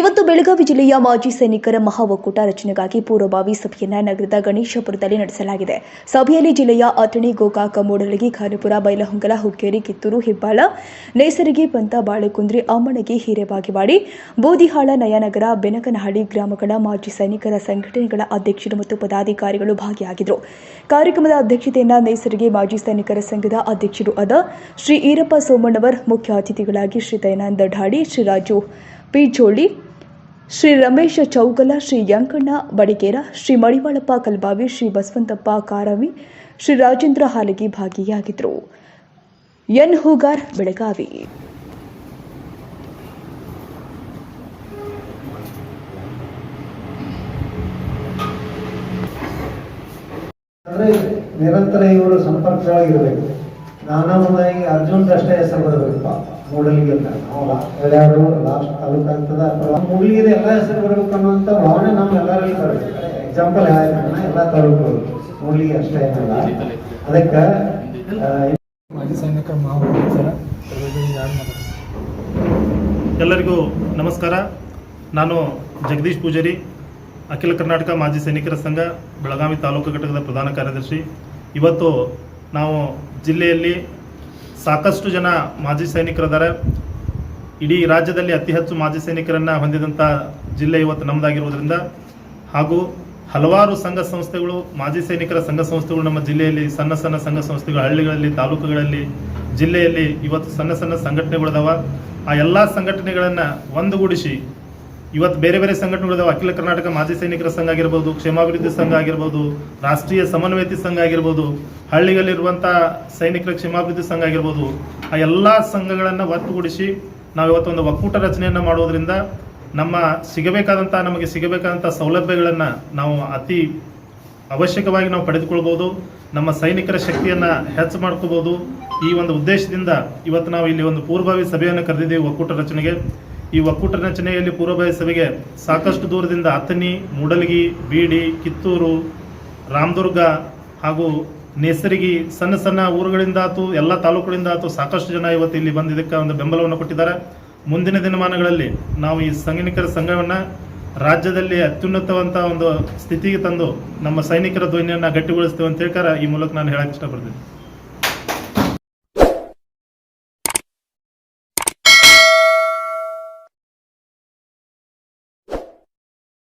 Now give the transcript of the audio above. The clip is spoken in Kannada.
ಇವತ್ತು ಬೆಳಗಾವಿ ಜಿಲ್ಲೆಯ ಮಾಜಿ ಸೈನಿಕರ ಮಹಾ ಒಕ್ಕೂಟ ರಚನೆಗಾಗಿ ಪೂರ್ವಭಾವಿ ಸಭೆಯನ್ನ ನಗರದ ಗಣೇಶಪುರದಲ್ಲಿ ನಡೆಸಲಾಗಿದೆ. ಸಭೆಯಲ್ಲಿ ಜಿಲ್ಲೆಯ ಅಥಣಿ ಗೋಕಾಕ ಮೂಡಲಗಿ ಖಾನಪುರ, ಬೈಲಹೊಂಗಲ, ಹುಕ್ಕೇರಿ, ಕಿತ್ತೂರು, ಹೆಬ್ಬಾಳ, ನೇಸರಿಗೆ, ಪಂತ, ಬಾಳೆಕುಂದ್ರಿ ಅಮ್ಮಣಗಿ ಹಿರೇಬಾಗಿವಾಡಿ, ಬೂದಿಹಾಳ, ನಯನಗರ, ಬೆನಕನಹಳ್ಳಿ ಗ್ರಾಮಗಳ ಮಾಜಿ ಸೈನಿಕರ ಸಂಘಟನೆಗಳ ಅಧ್ಯಕ್ಷರು ಮತ್ತು ಪದಾಧಿಕಾರಿಗಳು ಭಾಗಿಯಾಗಿದ್ದರು. ಕಾರ್ಯಕ್ರಮದ ಅಧ್ಯಕ್ಷತೆಯನ್ನು ನೇಸರಿಗೆ ಮಾಜಿ ಸೈನಿಕರ ಸಂಘದ ಅಧ್ಯಕ್ಷರು ಆದ ಶ್ರೀ ಈರಪ್ಪ ಸೋಮಣ್ಣವರ್, ಮುಖ್ಯ ಅತಿಥಿಗಳಾಗಿ ಶ್ರೀ ದಯಾನಂದ ಢಾಡಿ, ಶ್ರೀ ರಾಜು ಪಿ ಜೋಳಿ ಶ್ರೀ ರಮೇಶ ಚೌಗಲ, ಶ್ರೀ ಯಂಕಣ್ಣ ಬಡಿಗೇರ, ಶ್ರೀ ಮಡಿವಾಳಪ್ಪ ಕಲ್ಬಾವಿ, ಶ್ರೀ ಬಸವಂತಪ್ಪ ಕಾರವಿ, ಶ್ರೀ ರಾಜೇಂದ್ರ ಹಾಲಗಿ ಭಾಗಿಯಾಗಿದ್ದರು ಎನ್ ಹೂಗಾರ್ ಬೆಳಗಾವಿ. ನಿರಂತರ ಇವರು ಸಂಪರ್ಕದೊಳಗಿರ್ಬೇಕು. ನಾನಮ್ಮನಾಗಿ ಅರ್ಜುನ್ ಅಷ್ಟೇ ಹೆಸರು ಬರಬೇಕಪ್ಪ ಮೂಡಲಿಗೆ ಅಂತ. ಎರಡು ಲಾಸ್ಟ್ ತಾಲೂಕು ಆಗ್ತದ ಅಥವಾ ಮೂಡಲಿಗೆ ಎಲ್ಲ ಹೆಸರು ಬರಬೇಕು ಅನ್ನುವಂತ ಭಾವನೆ ನಮ್ಮ ಎಲ್ಲರಲ್ಲಿ ಬರಬೇಕು ಎಕ್ಸಾಂಪಲ್ ಯಾವ ಎಲ್ಲ ತಾಲೂಕು ಮೂಡಲಿಗೆ ಅಷ್ಟೇ ಏನಲ್ಲ. ಅದಕ್ಕೆ ಆ, ಮಾಜಿ ಸೈನಿಕ ಎಲ್ಲರಿಗೂ ನಮಸ್ಕಾರ. ನಾನು ಜಗದೀಶ್ ಪೂಜಾರಿ ಅಖಿಲ ಕರ್ನಾಟಕ ಮಾಜಿ ಸೈನಿಕರ ಸಂಘ ಬೆಳಗಾವಿ ತಾಲೂಕು ಘಟಕದ ಪ್ರಧಾನ ಕಾರ್ಯದರ್ಶಿ. ಇವತ್ತು ನಾವು ಜಿಲ್ಲೆಯಲ್ಲಿ ಸಾಕಷ್ಟು ಜನ ಮಾಜಿ ಸೈನಿಕರಿದ್ದಾರೆ. ಇಡೀ ರಾಜ್ಯದಲ್ಲಿ ಅತಿ ಹೆಚ್ಚು ಮಾಜಿ ಸೈನಿಕರನ್ನು ಹೊಂದಿದಂಥ ಜಿಲ್ಲೆ ಇವತ್ತು ನಮ್ಮದಾಗಿರುವುದರಿಂದ ಹಾಗೂ ಹಲವಾರು ಸಂಘ ಸಂಸ್ಥೆಗಳು, ಮಾಜಿ ಸೈನಿಕರ ಸಂಘ ಸಂಸ್ಥೆಗಳು ನಮ್ಮ ಜಿಲ್ಲೆಯಲ್ಲಿ ಸಣ್ಣ ಸಣ್ಣ ಸಂಘ ಸಂಸ್ಥೆಗಳು, ಹಳ್ಳಿಗಳಲ್ಲಿ, ತಾಲೂಕುಗಳಲ್ಲಿ, ಜಿಲ್ಲೆಯಲ್ಲಿ ಇವತ್ತು ಸಣ್ಣ ಸಣ್ಣ ಸಂಘಟನೆಗಳಿದಾವ ಆ ಎಲ್ಲ ಸಂಘಟನೆಗಳನ್ನು ಒಂದುಗೂಡಿಸಿ ಇವತ್ತು ಬೇರೆ ಬೇರೆ ಸಂಘಟನೆಗಳಿದಾವೆ ಅಖಿಲ ಕರ್ನಾಟಕ ಮಾಜಿ ಸೈನಿಕರ ಸಂಘ ಆಗಿರ್ಬೋದು, ಕ್ಷೇಮಾಭಿವೃದ್ಧಿ ಸಂಘ ಆಗಿರ್ಬೋದು, ರಾಷ್ಟ್ರೀಯ ಸಮನ್ವಯತೆ ಸಂಘ ಆಗಿರ್ಬೋದು ಹಳ್ಳಿಗಳಿರುವಂಥ ಸೈನಿಕರ ಕ್ಷೇಮಾಭಿವೃದ್ಧಿ ಸಂಘ ಆಗಿರ್ಬೋದು, ಆ ಎಲ್ಲ ಸಂಘಗಳನ್ನು ಒತ್ತುಗೂಡಿಸಿ ನಾವು ಇವತ್ತು ಒಂದು ಒಕ್ಕೂಟ ರಚನೆಯನ್ನು ಮಾಡೋದರಿಂದ ನಮ್ಮ ಸಿಗಬೇಕಾದಂಥ ನಮಗೆ ಸಿಗಬೇಕಾದಂಥ ಸೌಲಭ್ಯಗಳನ್ನು ನಾವು ಅತಿ ಅವಶ್ಯಕವಾಗಿ ನಾವು ಪಡೆದುಕೊಳ್ಬೋದು, ನಮ್ಮ ಸೈನಿಕರ ಶಕ್ತಿಯನ್ನು ಹೆಚ್ಚು ಮಾಡ್ಕೋಬೋದು. ಈ ಒಂದು ಉದ್ದೇಶದಿಂದ ಇವತ್ತು ನಾವು ಇಲ್ಲಿ ಒಂದು ಪೂರ್ವಭಾವಿ ಸಭೆಯನ್ನು ಕರೆದಿದ್ದೀವಿ, ಒಕ್ಕೂಟ ರಚನೆಗೆ. ಈ ಒಕ್ಕೂಟ ರಚನೆಯಲ್ಲಿ ಪೂರ್ವಭಾವಿ ಸಭೆಗೆ ಸಾಕಷ್ಟು ದೂರದಿಂದ ಅಥಣಿ, ಮೂಡಲಗಿ, ಬೀಡಿ, ಕಿತ್ತೂರು, ರಾಮದುರ್ಗ ಹಾಗೂ ನೇಸರಿಗಿ ಸಣ್ಣ ಸಣ್ಣ ಊರುಗಳಿಂದ ಆತು, ಎಲ್ಲ ತಾಲೂಕುಗಳಿಂದ ಆತು ಸಾಕಷ್ಟು ಜನ ಇವತ್ತು ಇಲ್ಲಿ ಬಂದು ಇದಕ್ಕೆ ಒಂದು ಬೆಂಬಲವನ್ನು ಕೊಟ್ಟಿದ್ದಾರೆ. ಮುಂದಿನ ದಿನಮಾನಗಳಲ್ಲಿ ನಾವು ಈ ಸೈನಿಕರ ಸಂಘವನ್ನು ರಾಜ್ಯದಲ್ಲಿ ಅತ್ಯುನ್ನತವಂತ ಒಂದು ಸ್ಥಿತಿಗೆ ತಂದು ನಮ್ಮ ಸೈನಿಕರ ಧ್ವನಿಯನ್ನು ಗಟ್ಟಿಗೊಳಿಸ್ತೇವೆ ಅಂತ ಹೇಳ್ಕಾರ ಈ ಮೂಲಕ ನಾನು ಹೇಳಕ್ಕೆ ಇಷ್ಟಪಡ್ತೀನಿ.